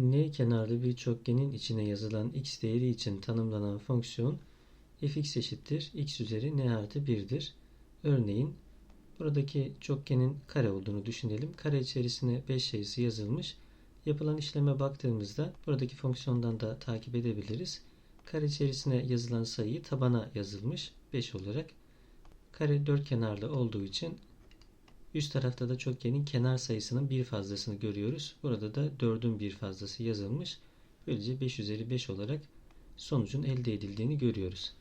n kenarlı bir çokgenin içine yazılan x değeri için tanımlanan fonksiyon fx eşittir x üzeri n artı 1'dir. Örneğin buradaki çokgenin kare olduğunu düşünelim. Kare içerisine 5 sayısı yazılmış. Yapılan işleme baktığımızda buradaki fonksiyondan da takip edebiliriz. Kare içerisine yazılan sayı tabana yazılmış 5 olarak. Kare dört kenarlı olduğu için üst tarafta da çokgenin kenar sayısının bir fazlasını görüyoruz. Burada da 4'ün bir fazlası yazılmış. Böylece 5 üzeri 5 olarak sonucun elde edildiğini görüyoruz.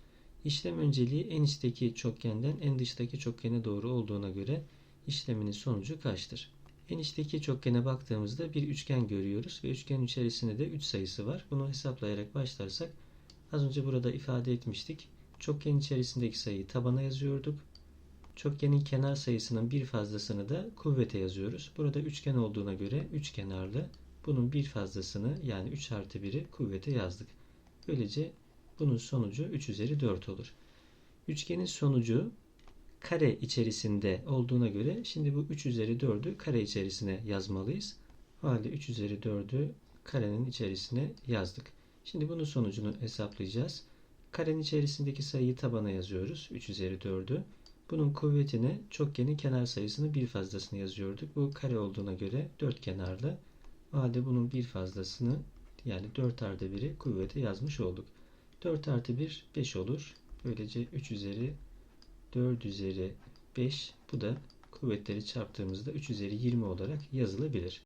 İşlem önceliği en içteki çokgenden en dıştaki çokgene doğru olduğuna göre işleminin sonucu kaçtır? En içteki çokgene baktığımızda bir üçgen görüyoruz ve üçgenin içerisinde de 3 sayısı var. Bunu hesaplayarak başlarsak az önce burada ifade etmiştik. Çokgen içerisindeki sayıyı tabana yazıyorduk. Çokgenin kenar sayısının bir fazlasını da kuvvete yazıyoruz. Burada üçgen olduğuna göre üç kenarlı bunun bir fazlasını yani 3 artı 1'i kuvvete yazdık. Böylece bunun sonucu 3 üzeri 4 olur. Üçgenin sonucu kare içerisinde olduğuna göre şimdi bu 3 üzeri 4'ü kare içerisine yazmalıyız. O halde 3 üzeri 4'ü karenin içerisine yazdık. Şimdi bunun sonucunu hesaplayacağız. Karenin içerisindeki sayıyı tabana yazıyoruz. 3 üzeri 4'ü. Bunun kuvvetine çokgenin kenar sayısını bir fazlasını yazıyorduk. Bu kare olduğuna göre 4 kenarlı. O halde bunun bir fazlasını yani 4 artı 1'i kuvvete yazmış olduk. 4 artı 1 5 olur. Böylece 3 üzeri 4 üzeri 5 bu da kuvvetleri çarptığımızda 3 üzeri 20 olarak yazılabilir.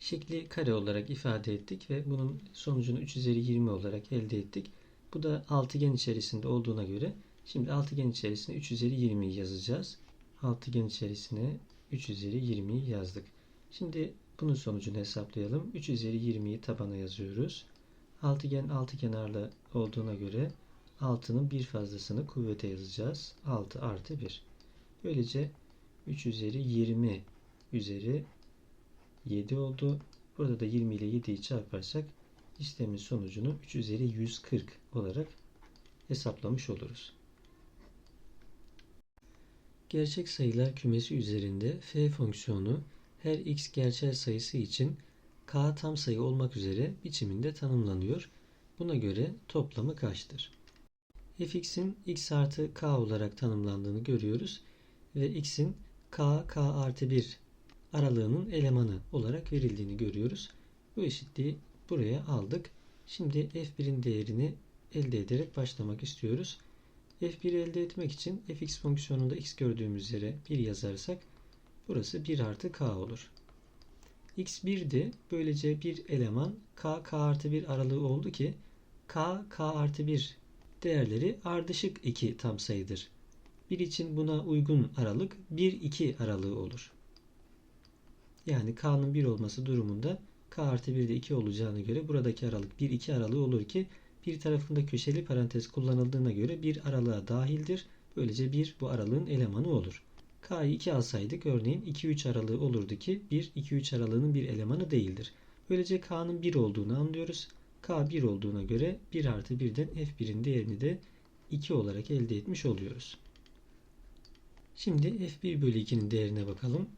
Şekli kare olarak ifade ettik ve bunun sonucunu 3 üzeri 20 olarak elde ettik. Bu da altıgen içerisinde olduğuna göre şimdi altıgen içerisine 3 üzeri 20'yi yazacağız. Altıgen içerisine 3 üzeri 20'yi yazdık. Şimdi bunun sonucunu hesaplayalım. 3 üzeri 20'yi tabana yazıyoruz. Altıgen altı kenarlı olduğuna göre 6'nın bir fazlasını kuvvete yazacağız. 6 artı 1. Böylece 3 üzeri 20 üzeri 7 oldu. Burada da 20 ile 7'yi çarparsak işlemin sonucunu 3 üzeri 140 olarak hesaplamış oluruz. Gerçek sayılar kümesi üzerinde f fonksiyonu her x gerçel sayısı için k tam sayı olmak üzere biçiminde tanımlanıyor. Buna göre toplamı kaçtır? fx'in x artı k olarak tanımlandığını görüyoruz ve x'in k, k artı 1 aralığının elemanı olarak verildiğini görüyoruz. Bu eşitliği buraya aldık. Şimdi f1'in değerini elde ederek başlamak istiyoruz. F1'i elde etmek için fx fonksiyonunda x gördüğümüz yere 1 yazarsak burası 1 artı k olur. x 1'di. Böylece bir eleman k, k artı 1 aralığı oldu ki k, k artı 1 değerleri ardışık 2 tam sayıdır. 1 için buna uygun aralık 1-2 aralığı olur. Yani k'nın 1 olması durumunda k artı 1 de 2 olacağına göre buradaki aralık 1-2 aralığı olur ki bir tarafında köşeli parantez kullanıldığına göre bir aralığa dahildir. Böylece 1 bu aralığın elemanı olur. K'yı 2 alsaydık örneğin 2-3 aralığı olurdu ki 1-2-3 aralığının bir elemanı değildir. Böylece K'nın 1 olduğunu anlıyoruz. K 1 olduğuna göre 1 artı 1'den F1'in değerini de 2 olarak elde etmiş oluyoruz. Şimdi F1 bölü 2'nin değerine bakalım.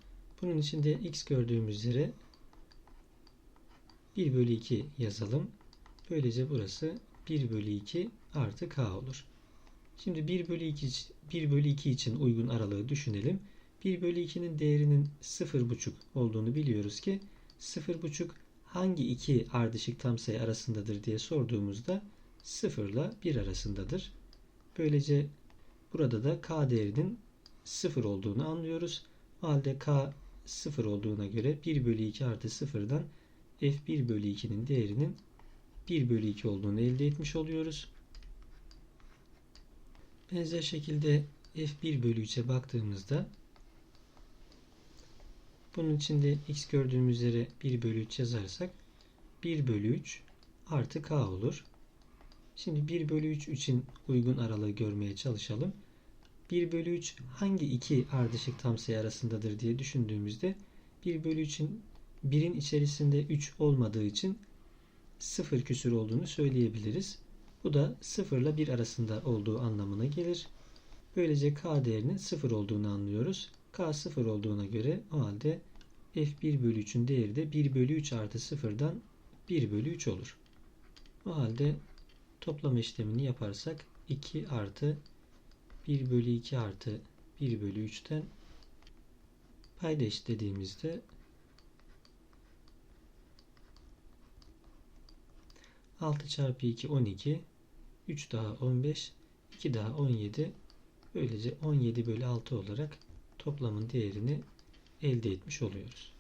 Bunun için de X gördüğümüz yere 1 bölü 2 yazalım. Böylece burası 1 bölü 2 artı K olur. Şimdi 1 bölü 2, 1 bölü 2 için uygun aralığı düşünelim. 1 bölü 2'nin değerinin 0,5 olduğunu biliyoruz ki 0,5 hangi iki ardışık tam sayı arasındadır diye sorduğumuzda 0 ile 1 arasındadır. Böylece burada da k değerinin 0 olduğunu anlıyoruz. O halde k 0 olduğuna göre 1 bölü 2 artı 0'dan f1 bölü 2'nin değerinin 1 bölü 2 olduğunu elde etmiş oluyoruz. Benzer şekilde f1 bölü 3'e baktığımızda bunun içinde x gördüğümüz yere 1 bölü 3 yazarsak 1 bölü 3 artı k olur. Şimdi 1 bölü 3 için uygun aralığı görmeye çalışalım. 1 bölü 3 hangi iki ardışık tam sayı arasındadır diye düşündüğümüzde 1 bölü 3'in 1'in içerisinde 3 olmadığı için 0 küsür olduğunu söyleyebiliriz. Bu da 0 ile 1 arasında olduğu anlamına gelir. Böylece k değerinin 0 olduğunu anlıyoruz. K 0 olduğuna göre o halde F1 bölü 3'ün değeri de 1 bölü 3 artı 0'dan 1 bölü 3 olur. O halde toplama işlemini yaparsak 2 artı 1 bölü 2 artı 1 bölü 3'ten payda eşitlediğimizde 6 çarpı 2 12 3 daha 15 2 daha 17 böylece 17 bölü 6 olarak toplamın değerini elde etmiş oluyoruz.